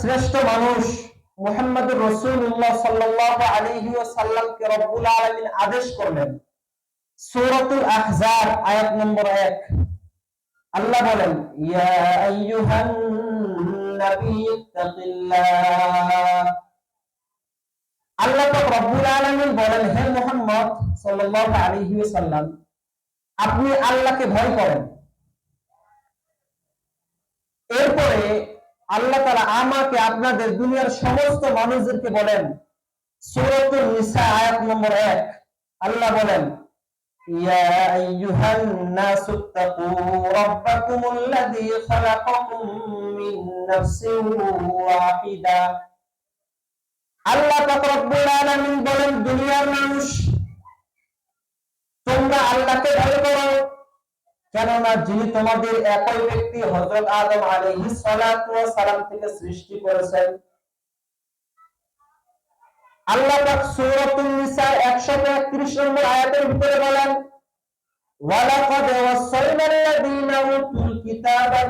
শ্রেষ্ঠ মানুষ মুহাম্মদুর রাসূলুল্লাহ সাল্লাল্লাহু আলাইহি ওয়াসাল্লামকে রব্বুল আলামিন আদেশ করলেন। সূরাতুল আহজাব, আয়াত নম্বর 1 আল্লাহ বলেন, ইয়া আইয়ুহান নাবী ইত্তাকিল্লাহ। আল্লাহ পাক রব্বুল আলামিন বলেন, হে মুহাম্মদ সাল্লাল্লাহু আলাইহি ওয়াসাল্লাম, আপনি আল্লাহকে ভয় করেন। এরপরে আল্লাহ তাআলা আমাকে আপনাদের দুনিয়ার সমস্ত মানুষদেরকে বলেন, সূরাতুন নিসা, আয়াত নম্বর 1 আল্লাহ বলেন আল্লাহ বলেন, দুনিয়ার মানুষ, তোমরা আল্লাহকে ভয় করো। কেননা যিনি তোমাদের একই ব্যক্তি হযরত আদম ওয়াস সালাম থেকে সৃষ্টি করেছেন। আল্লাহ পাক সূরাতুন নিসা 131 নম্বর আয়াতের ভিতরে বলেন, ওয়ালাকাদ ওয়াসাইনা আল্লাযীনা উতুল কিতাবা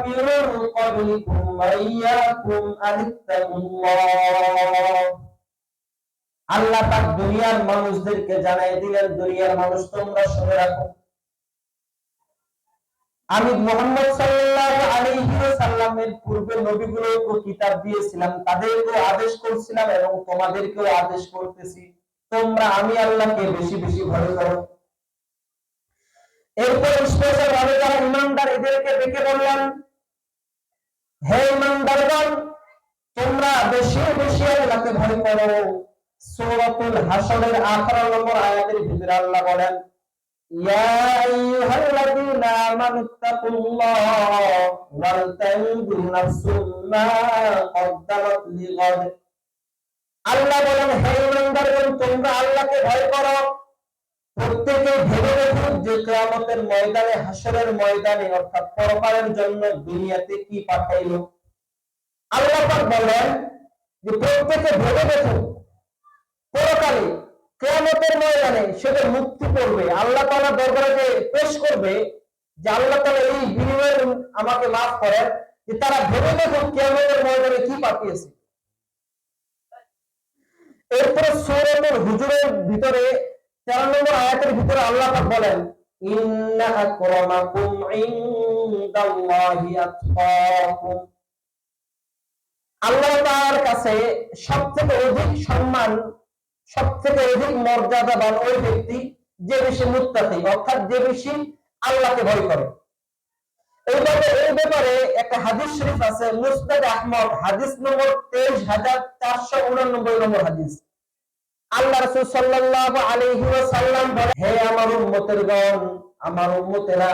ক্বাবলিকুম ওয়া আনিত্তাকুল্লাহ। আল্লাহ দুনিয়ার মানুষদেরকে জানাই দিলেন, দুনিয়ার মানুষ তোমরা শুনে রাখো। আমি মোহাম্মদ সাল্লাল্লাহু আলাইহি ওয়াসাল্লামের পূর্বে নবীগুলোকে কিতাব দিয়েছিলাম, তাদেরকেও আদেশ করছিলাম এবং তোমাদেরকেও আদেশ করতেছি। তোমরা আমি আল্লাহকে বেশি বেশি ভয় করো। এরপর স্পেশাল ভাবে যারা ইমানদার, এদেরকে ডেকে বললেন হে ইমানদারগণ, তোমরা বেশি বেশি আল্লাহকে ভয় করো। সূরাতুল হাসরের 18 নম্বর আয়াতের ভিতরে আল্লাহ বলেন يا أيها الذين آمنوا اتقوا الله ولتنظر نفس ما قدمت لغد আল্লাহ বলেন হে ইমানদারগণ তোমরা আল্লাহকে ভয় করো প্রত্যেকে ভেবে দেখুন যে কিয়ামতের ময়দানে হাসরের ময়দানে অর্থাৎ পরকালের জন্য দুনিয়াতে কি পাঠাইলো আল্লাহ পাক বলেন যে প্রত্যেকে ভেবে দেখুন পরকালে কেয়ামতের ময়দানে সেটা মুক্তি করবে। আল্লাহ তাআলা দরবারে যে পেশ করবে যে আল্লাহ তাআলা এই বিনিময়ে আমাকে মাফ করেন যে তারা ভেবে দেখুন কেয়ামতের ময়দানে কি পাঠিয়েছে। এরপরে সূরাতুল হুজুরের ভিতরে 13 নম্বর আয়াতের ভিতরে আল্লাহ বলেন ইন্না আকরামাকুম ইনদাল্লাহি আতকাকুম আল্লাহ তার কাছে সবথেকে অধিক সম্মান সব থেকে অধিক মর্যাদাবান ওই ব্যক্তি, যে বেশি মুত্তাকি, অর্থাৎ যে বেশি আল্লাহকে ভয় করে। এইভাবে এই ব্যাপারে একটা হাদিস শরীফ আছে মুস্তাদ আহমদ, হাদিস নম্বর তেইশ হাজার চারশো উনানব্বই নম্বর হাদিস। আল্লাহ রসুল সাল্লাল্লাহু আলাইহি ওয়াসাল্লাম বলেন, হে আমার উম্মতের গণ, আমার উম্মতেরা,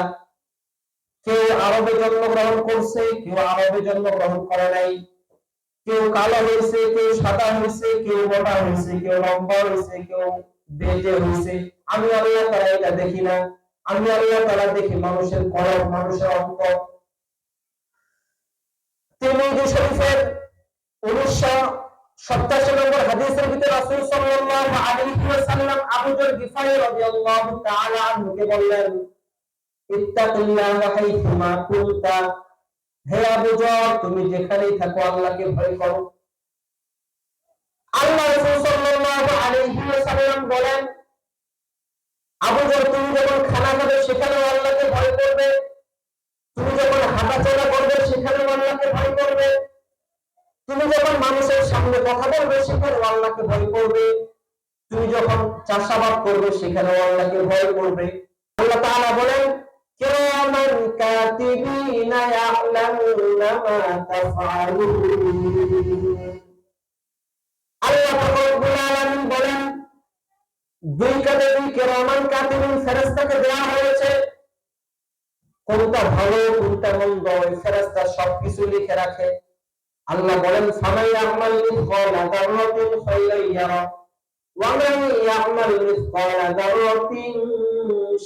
কেউ আরবে জন্মগ্রহণ করছে, কেউ আরবে জন্মগ্রহণ করে নাই। কেউ কালো হয়েছে, কেউ সাদা হয়েছে, কেউ মোটা হয়েছে, কেউ লম্বা হয়েছে, কেউ বেজে হয়েছে। আমি আল্লাহ তারা এটা দেখি না। আমি আল্লাহ তারা দেখি মানুষের কলম, মানুষের অঙ্ক। তিরমিজি ভিতরে হে আবু জর তুমি যেখানেই থাকো আল্লাহকে ভয় করো। আল্লাহ বলেন, আবু জর তুমি যখন খানা খাবে সেখানেও আল্লাহকে ভয় করবে। তুমি যখন করবে আল্লাহকে ভয় করবে। তুমি যখন মানুষের সামনে কথা বলবে সেখানেও আল্লাহকে ভয় করবে। তুমি যখন চাষাবাদ করবে সেখানেও আল্লাহকে ভয় করবে। আল্লাহ বলেন كراما كاتبين يعلمون ما تفعلون আল্লাহ রব্বুল আলামিন বলেন দুই কাঁধে দুই কেরামান কাতিবিন ফেরেশতাকে দেওয়া হয়েছে কোনটা ভালো কোনটা মন্দ ওই ফেরেশতা সবকিছু লিখে রাখে আল্লাহ বলেন ফামাই আমাল মিসকালা যাররাতিন খায়রান ইয়ারা ওয়া মান ইয়ামাল মিসকালা যাররাতিন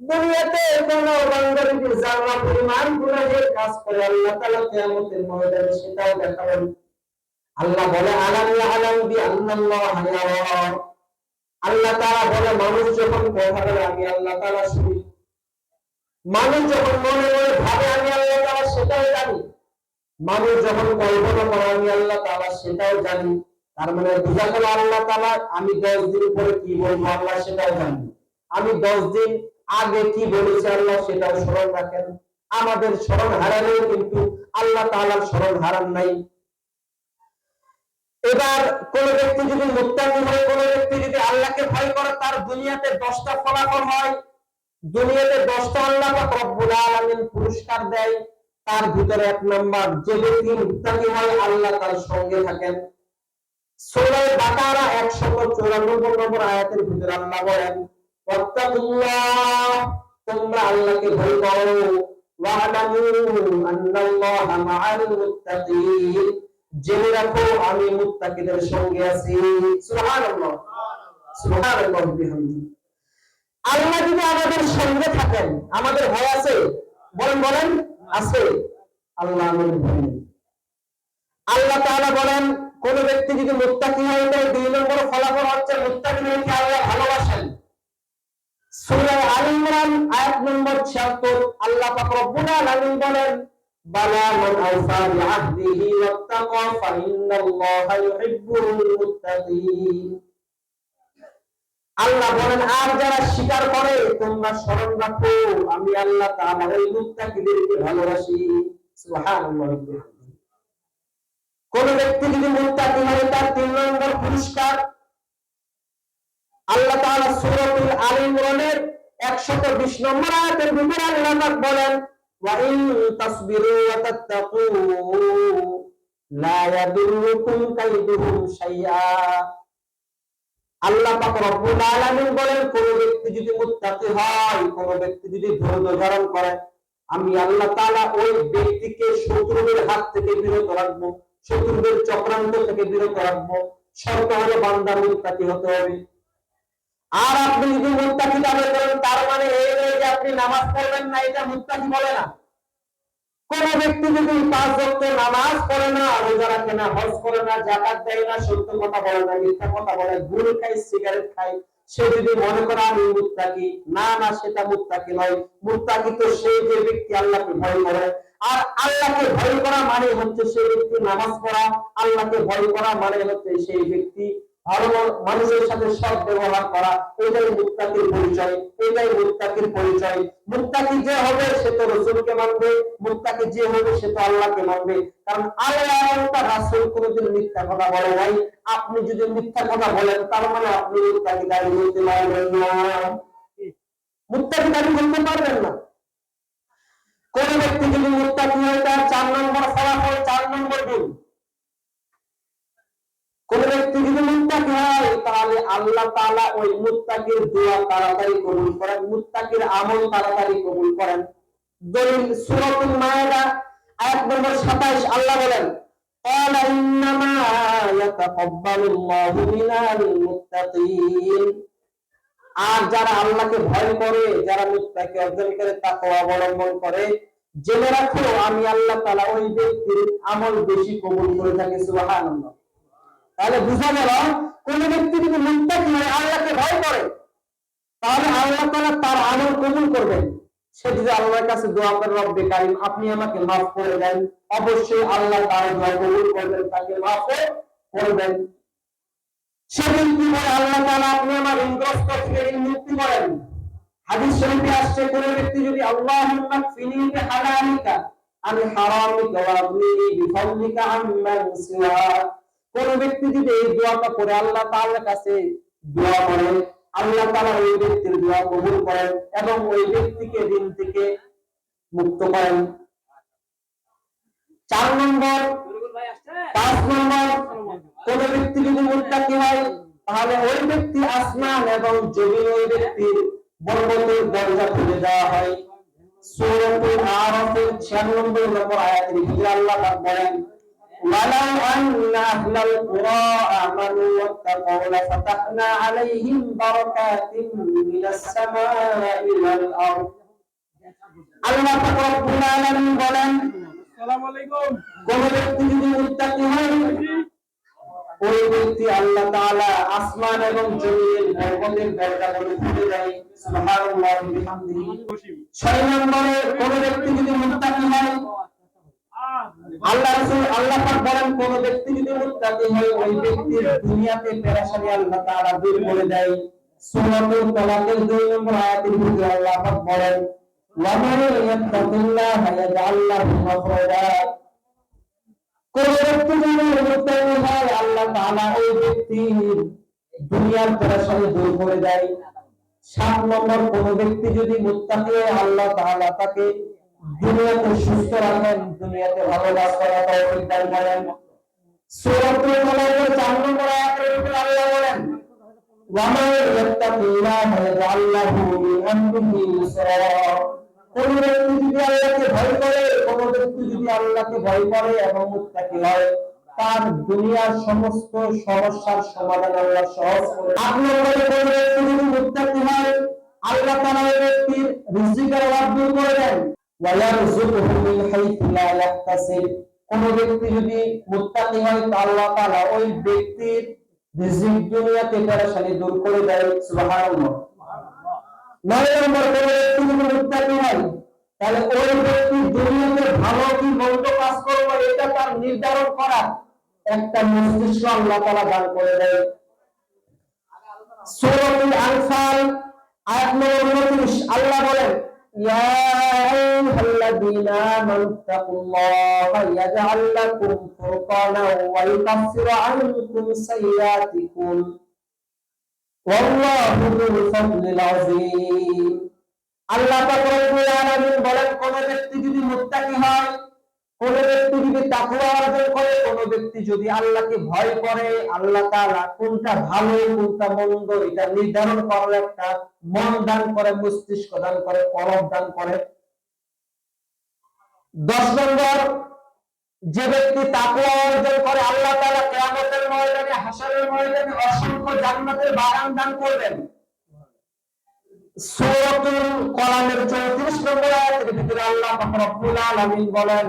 দুনিয়াতে জাররা পরিমাণ গুনাহের কাজ করে আল্লাহ তাআলা কিয়ামতের ময়দানে সেটাও দেখাবেন। আল্লাহ বলে, আলাম বি আল্লাহ তাআলা বলে, মানুষ যখন কথা আমি আল্লাহ তাআলা শুনি। মানুষ যখন মনে মনে ভাবে, আমি আল্লাহ তাআলা সেটাও জানি। মানুষ যখন কল্পনা করে, আমি আল্লাহ তাআলা সেটাও জানি। তার মানে বোঝা গেল, আল্লাহ তাআলা, আমি দশ দিন পরে কি বলব, আল্লাহ সেটাও জানি আমি দশ দিন আগে কি বলেছি আল্লাহ সেটাও স্মরণ রাখেন। আমাদের স্মরণ হারালেও কিন্তু আল্লাহ তাআলার স্মরণ হারান নাই। এবার কোন ব্যক্তি যদি মুত্তাকি হয়, কোন ব্যক্তি যদি আল্লাহকে ভয় করে, তার দুনিয়াতে দশটা ফলাফল হয়। দুনিয়াতে দশটা আল্লাহ রব্বুল আলামিন পুরস্কার দেয়। তার ভিতরে এক নাম্বার, যে ব্যক্তি মুত্তাকি হয়, আল্লাহ তার সঙ্গে থাকেন। সূরা বাকারা 194 নম্বর আয়াতের ভিতরে আল্লাহ বলেন তোমরা আল্লাহকে ভয় করো জেনে রাখো, আমি সঙ্গে আছি। আল্লাহ যদি আমাদের সঙ্গে থাকেন, আমাদের ভয় আছে? বলেন বলেন, আছে। আল্লাহ আমাদের ভয় নেই। আল্লাহ তাআলা বলেন, কোন ব্যক্তি যদি মুত্তাকি হয় তাহলে দুই নম্বর ফলাফল হচ্ছে মুত্তাকি আল্লাহ ভালোবাসেন। সূরা আলে ইমরান, আয়াত নম্বর 76 আল্লাহ পাক রব্বুল আলামিন বলেন, বালা মান আওফা বিআহদিহি ওয়াত্তাকা ফাইন্নাল্লাহা ইউহিব্বুল মুত্তাকিন। আল্লাহ বলেন, আর যারা স্বীকার করে, তোমরা স্মরণ রাখো, আমি আল্লাহ তাআলা ওই মুত্তাকিদেরকে ভালোবাসি। সুবহানাল্লাহ কোন ব্যক্তি যদি মুত্তাকি হয়, তার তিন নম্বর পুরস্কার আল্লাহ তাআলা সূরাতুল আলে ইমরানের 120 নম্বর আয়াতের ভিতরে আল্লাহ পাক বলেন, ওয়া ইন তাসবিরু ওয়া তাত্তাকু, লা ইয়াদুররুকুম কাইদুহুম শাইআ। আল্লাহ পাক রব্বুল আলামিন বলেন, কোন ব্যক্তি যদি মুত্তাকি হয়, কোন ব্যক্তি যদি ধৈর্য ধারণ করে, আমি আল্লাহ তাআলা ওই ব্যক্তিকে শত্রুদের হাত থেকে বিরত রাখব, শত্রুদের চক্রান্ত থেকে বিরত রাখব। শর্ত হলো বান্দা মুত্তাকি হতে হবে। আর আপনি যদি মুত্তাকি দাবি করেন তার মানে এই নয় যে আপনি নামাজ পড়বেন না, এটা মুত্তাকি বলে না। কোন ব্যক্তি যদি পাঁচ ওয়াক্ত নামাজ পড়ে না, রোজা রাখে না, হজ করে না, যাকাত দেয় না, সত্য কথা বলে না, মিথ্যা কথা বলে গুল খায়, সিগারেট খায়, সে যদি মনে করে আমি মুত্তাকি, না না, সেটা মুত্তাকি নয়। মুত্তাকি তো সেই যে ব্যক্তি আল্লাহকে ভয় করে। আর আল্লাহকে ভয় করা মানে হচ্ছে সেই ব্যক্তি নামাজ পড়া, আল্লাহকে ভয় করা মানে হচ্ছে সেই ব্যক্তি মানুষের সাথে ব্যবহার করা, এটাই মুত্তাকির পরিচয়, এটাই মুত্তাকির পরিচয়। মুত্তাকি যে হবে, সে তো রসুলকে মানবে, মুত্তাকি যে হবে, সে তো আল্লাহকে মানবে। কারণ কোনোদিন মিথ্যা কথা বলে নাই। আপনি যদি মিথ্যা কথা বলেন, তার মানে আপনি মুত্তাকি দাবি করতে পারবেন না। মুত্তাকি দাবি পারবেন না। কোন ব্যক্তি যদি মুত্তাকি হয়, তার চার নম্বর ফলাফল, চার নম্বর গুণ কোন ব্যক্তি যদি মুত্তাকি হয় তাহলে আল্লাহ তাআলা ওই মুত্তাকির দোয়া তাড়াতাড়ি কবুল করেন মুত্তাকির আমল তাড়াতাড়ি কবুল করেন দলিল সূরাতুল মায়েদা আয়াত নম্বর 27 আল্লাহ বলেন قال إنما يتقبل الله من المتقين আর যারা আল্লাহকে ভয় করে যারা মুত্তাকি অর্জন করে তাকওয়া অবলম্বন করে জেনে রাখো আমি আল্লাহ তাআলা ওই ব্যক্তির আমল বেশি কবুল করে থাকি সুবহানাল্লাহ তাহলে বুঝা গেল, কোন ব্যক্তি যদি মুত্তাকি হয় আল্লাহকে ভয় করে, তাহলে আল্লাহ তাআলা তার আমল কবুল করবেন। সে যদি আল্লাহর কাছে দোয়া করে, রব্বে কারিম, আপনি আমাকে মাফ করে দেন। অবশ্যই আল্লাহ তার দোয়া কবুল করবেন, তাকে মাফ করবেন। সে বলে, আল্লাহ আপনি আমার থেকে মুক্তি করেন। হাদিস শরীফে আসছে, কোন ব্যক্তি যদি আম্মান সিওয়াক কোন ব্যক্তি যদি এই দোয়াটা করে, আল্লাহ তাআলার কাছে দোয়া করে আল্লাহ তাআলা ওই ব্যক্তির দোয়া কবুল করেন এবং ওই ব্যক্তিকে ঋণ থেকে মুক্ত করেন। চার নম্বর, পাঁচ নম্বর, কোন ব্যক্তি যদি মুত্তাকি হয়, তাহলে ওই ব্যক্তি আসমান এবং জমিন ওই ব্যক্তির বরকতের দরজা খুলে দেওয়া হয়। সূরাতুল আরাফের 96 নম্বর ভিতরে আল্লাহ পাক বলেন ولو أن أهل القرى آمنوا واتقوا لفتحنا عليهم بركات من السماء والأرض আল্লাহ পাক রব্বুল আলামিন বলেন আসসালামু আলাইকুম কোন ব্যক্তি যদি মুত্তাকি হয় ওই ব্যক্তি আল্লাহ তাআলা আসমান এবং জমিনের বরকতের দরজাগুলো খুলে দেয় সুবহানাল্লাহি ওয়া বিহামদিহি বসিম ছয় নম্বরে কোন ব্যক্তি যদি মুত্তাকি হয় আল্লাহ রাসূল, আল্লাহ পাক বলেন, কোন ব্যক্তি যদি মুত্তাকি ওই ব্যক্তির দুনিয়াতে পেরেশানি আল্লাহ তাআলা দূর করে দেয়। সূরাতুল তালাকের 2 নম্বর আয়াতের ভিতরে আল্লাহ পাক বলেন ওয়া ইয়াজআল লাহু মাখরাজা। কোন ব্যক্তি যদি মুত্তাকি আল্লাহ তাআলা ওই ব্যক্তির দুনিয়ার দূর করে দেয়। সাত নম্বর, কোন ব্যক্তি যদি মুত্তাকি হয়, আল্লাহ তাকে দুনিয়াতে সুস্থ রাখেন, দুনিয়াতে ভালো কাজ করা তৌফিক দান করেন। সূরাতুল মালাকের 4 নম্বর আয়াতের ভিতরে আল্লাহ বলেন, ওয়ামান ইয়াত্তাকিল্লাহা ইয়াজআল আমরিহি ইউসরা কোন ব্যক্তি যদি আল্লাহকে ভয় ভয় করে এবং মুত্তাকি হয়, তার দুনিয়ার সমস্ত সমস্যার সমাধান আল্লাহ সহজ করে আট নম্বরে কোন ব্যক্তি যদি মুত্তাকি হয়, আল্লাহ তাআলা ব্যক্তির রিজিকের অভাব দূর করে দেন। কোন ব্যক্তি যদি মুত্তাকি হয় আল্লাহ তাআলা ওই ব্যক্তির রিজিক দুনিয়াতে পেরেশানি দূর করে দেয়। সুবহানাল্লাহ। নয় নম্বর, কোন ব্যক্তি যদি মুত্তাকি হয়, তাহলে ওই ব্যক্তি দুনিয়াতে ভালো কি মন্দ কাজ করবে, এটা তার নির্ধারণ করা একটা মস্তিষ্ক আল্লাহ তাআলা দান করে দেয়। সূরাতুল আনফাল, আয়াত নম্বর 29 আল্লাহ বলেন, ইয়া আইয়ুহাল্লাযীনা আমানু তাকুল্লাহা ইয়াজআল লাকুম ফুরকানা ওয়া ইউকাফিরু আনকুম সাইয়্যাতিকুম ওয়াল্লাহু যুল ফাদলিল আযীম আল্লাহ রব্বুল আলামিন বলেন, কোন ব্যক্তি যদি মুত্তাকি হয়, কোন ব্যক্তি যদি তাকওয়া অর্জন করে, কোন ব্যক্তি যদি আল্লাহকে ভয় করে, আল্লাহ তাআলা কোনটা ভালো, কোনটা মন্দ, এটা নির্ধারণ করার একটা মন দান করে, মস্তিষ্ক দান করে, কলব দান করে দশ নম্বর, যে ব্যক্তি তাকওয়া অর্জন করে, আল্লাহ তাআলা কিয়ামতের ময়দানে হাসরের ময়দানে অসংখ্য জান্নাতের বাগান দান করবেন। সূরাতুল কলামের 34 নম্বর আয়াতের ভিতরে আল্লাহ বলেন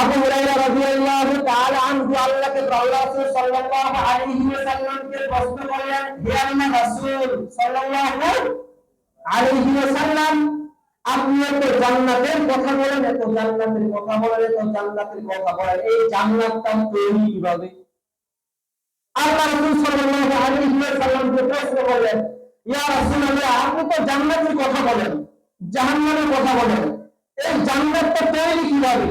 আবু হুরায়রা রাদিয়াল্লাহু তাআলা আনহু আল্লাহকে আল্লাহ রাসূল সাল্লাল্লাহু আলাইহি ওয়াসাল্লামকে প্রশ্ন করলেন, হে আল্লাহ রাসূল সাল্লাল্লাহু আলাইহি ওয়াসাল্লাম, আপনি এত জান্নাতের কথা বলেন, এত জান্নাতের কথা বলেন, এত জান্নাতের কথা বলেন, এই জান্নাতটা তৈরি কীভাবে? আল্লাহ রাসূল সাল্লাল্লাহু আলাইহি ওয়াসাল্লামকে প্রশ্ন করলেন, ইয়া রাসূলুল্লাহ, আপনি তো জান্নাতের কথা বলেন, জাহান্নামের কথা বলেন, এই জান্নাতটা তৈরি কীভাবে?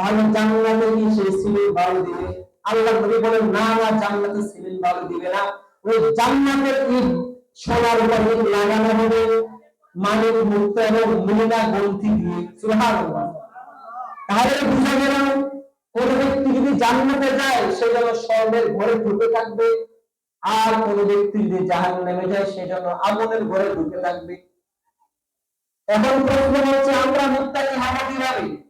তাহলে জান্নাতে কি সেই সিমেন্ট বালু দিবে? আল্লাহ নবী বলেন, না না, জান্নাতে সিমেন্ট বালু দিবে না। ওই জান্নাতের ইট সোনার উপর ইট লাগানো হবে মানিক মুক্ত এবং মহিলা গ্রন্থি দিয়ে। সুবহানাল্লাহ। তাহলে বুঝা গেল, কোন ব্যক্তি যদি জান্নাতে যায়, সে যেন স্বর্ণের ঘরে ঢুকে থাকবে, আর কোন ব্যক্তি যদি জাহান নেমে যায়, সে যেন আগুনের ঘরে ঢুকে থাকবে। এখন প্রশ্ন হচ্ছে, আমরা মুত্তাকি হব কীভাবে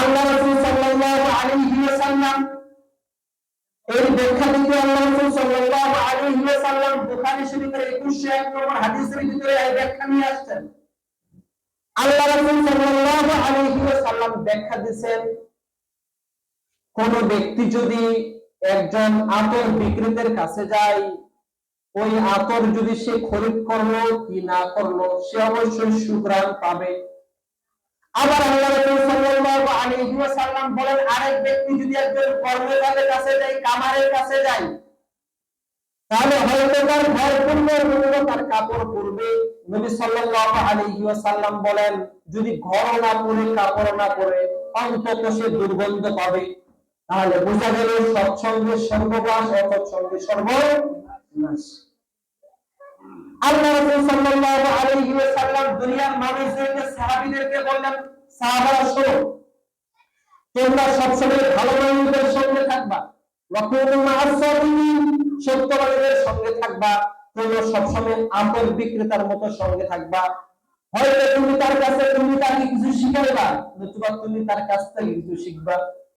আল্লাহ রাসূল সাল্লাল্লাহু আলাইহি ওয়াসাল্লাম, এর ব্যাখ্যা দিতে আল্লাহ রাসূল সাল্লাল্লাহু আলাইহি ওয়াসাল্লাম বুখারী শরীফের 2101 নম্বর হাদিসের ভিতরে এই ব্যাখ্যা নিয়ে আসছেন। আল্লাহ রাসূল সাল্লাল্লাহু আলাইহি ওয়াসাল্লাম ব্যাখ্যা দিবেন কোন ব্যক্তি যদি একজন আতর বিক্রেতার কাছে যায়, ওই আতর যদি সে খরিদ করল কি না করল, সে অবশ্যই সুগ্রাম পাবে। আবার আল্লাহ রাসূল সাল্লাল্লাহু আলাইহি ওয়াসাল্লাম বলেন, আরেক ব্যক্তি যদি একজন কাছে যায়, কামারের কাছে যায়, তাহলে হয়তো তার ঘর তার কাপড় পরবে নবী সাল্লাল্লাহু আলাইহি ওয়াসাল্লাম বলেন, যদি ঘর না পরে কাপড় না পরে অন্তত সে দুর্গন্ধ পাবে। তাহলে বোঝা গেল সৎসঙ্গে সর্ববাস অসৎসঙ্গে সর্বনাশ। আল্লাহ রাসূল সাল্লাল্লাহু আলাইহি ওয়াসাল্লাম দুনিয়ার মানুষদেরকে, সাহাবীদেরকে বললেন, সাহাবারা, শোনো, তোমরা সবসময় ভালো মানুষদের সঙ্গে থাকবা। ওয়াকুনু মা'আস সাবিরিন সত্যবাদীদের সঙ্গে থাকবা। তোমরা সবসময় আতর বিক্রেতার মতো সঙ্গে থাকবা। হয়তো তুমি তার কাছে, তুমি তাকে কিছু শিখাইবা নতুবা তুমি তার কাছ থেকে কিছু শিখবা।